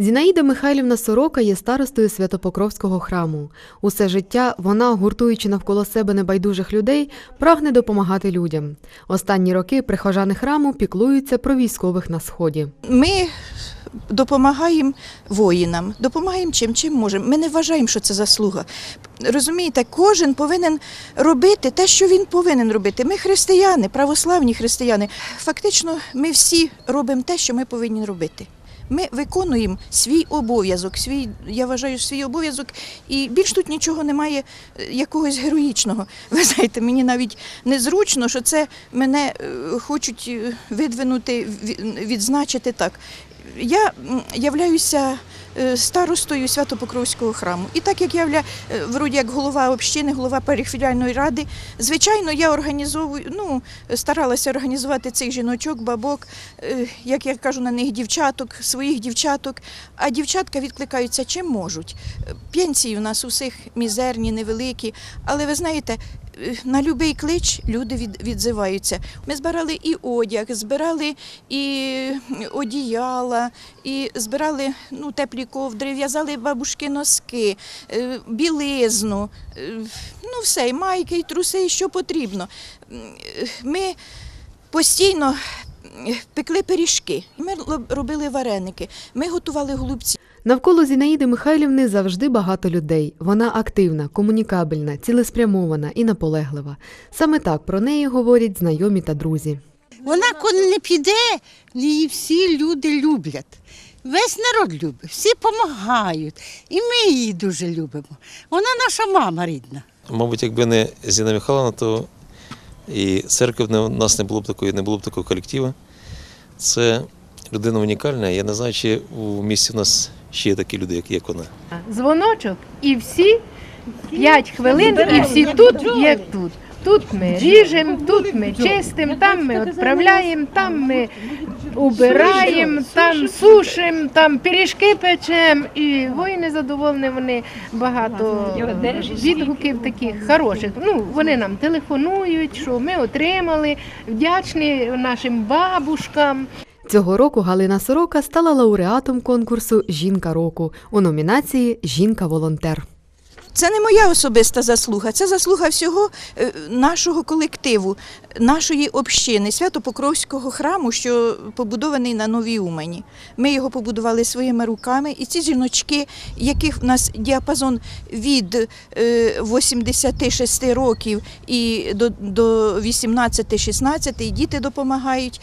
Зінаїда Михайлівна Сорока є старостою Святопокровського храму. Усе життя вона, гуртуючи навколо себе небайдужих людей, прагне допомагати людям. Останні роки прихожани храму піклуються про військових на сході. Ми допомагаємо воїнам, допомагаємо чим, чим можемо. Ми не вважаємо, що це заслуга. Розумієте, кожен повинен робити те, що він повинен робити. Ми християни, православні християни. Фактично, ми всі робимо те, що ми повинні робити. Ми виконуємо свій обов'язок, свій, я вважаю, свій обов'язок, і більш тут нічого немає е, якогось героїчного. Ви знаєте, мені навіть незручно, що це мене е, хочуть е, видвинути, ві- відзначити так. Я являюся е, старостою Свято-Покровського храму. І так як я е, вроді як голова общини, голова периферіальної ради, звичайно, я організовую, ну, старалася організувати цих жіночок, бабок, е, як я кажу на них дівчаток, своїх дівчаток. А дівчатка відкликаються чим можуть. Пенсії у нас усіх мізерні, невеликі, але ви знаєте. Е, На будь-який клич люди від, відзиваються. Ми збирали і одяг, збирали і одіяла, і збирали ну, теплі ковдри, в'язали бабушки носки, е, білизну, е, ну все, і майки, і труси, і що потрібно. Ми постійно пекли пиріжки, ми робили вареники, ми готували голубці. Навколо Зінаїди Михайлівни завжди багато людей. Вона активна, комунікабельна, цілеспрямована і наполеглива. Саме так про неї говорять знайомі та друзі. Вона коли не піде, її всі люди люблять. Весь народ любить, всі допомагають. І ми її дуже любимо. Вона наша мама рідна. Мабуть, якби не Зіна Михайловна, то і церкви в нас не було б такої, не було б такого колективу. Це людина унікальна. Я не знаю, чи у місті у нас ще є такі люди, як, вона. дзвоночок, і всі 5 хвилин, і всі тут, як тут. Тут ми ріжемо, тут ми чистимо, там ми відправляємо, там ми убираємо, там сушимо, там пиріжки печемо. І воїни задоволені, вони багато відгуків таких хороших. Ну, вони нам телефонують, що ми отримали, вдячні нашим бабушкам. Цього року Галина Сорока стала лауреатом конкурсу Жінка року у номінації Жінка-волонтер. Це не моя особиста заслуга, це заслуга всього е, нашого колективу, нашої общини, Свято-Покровського храму, що побудований на Новій Умані. Ми його побудували своїми руками, і ці жіночки, яких в нас діапазон від е, 86 років і до 18-16, і діти допомагають.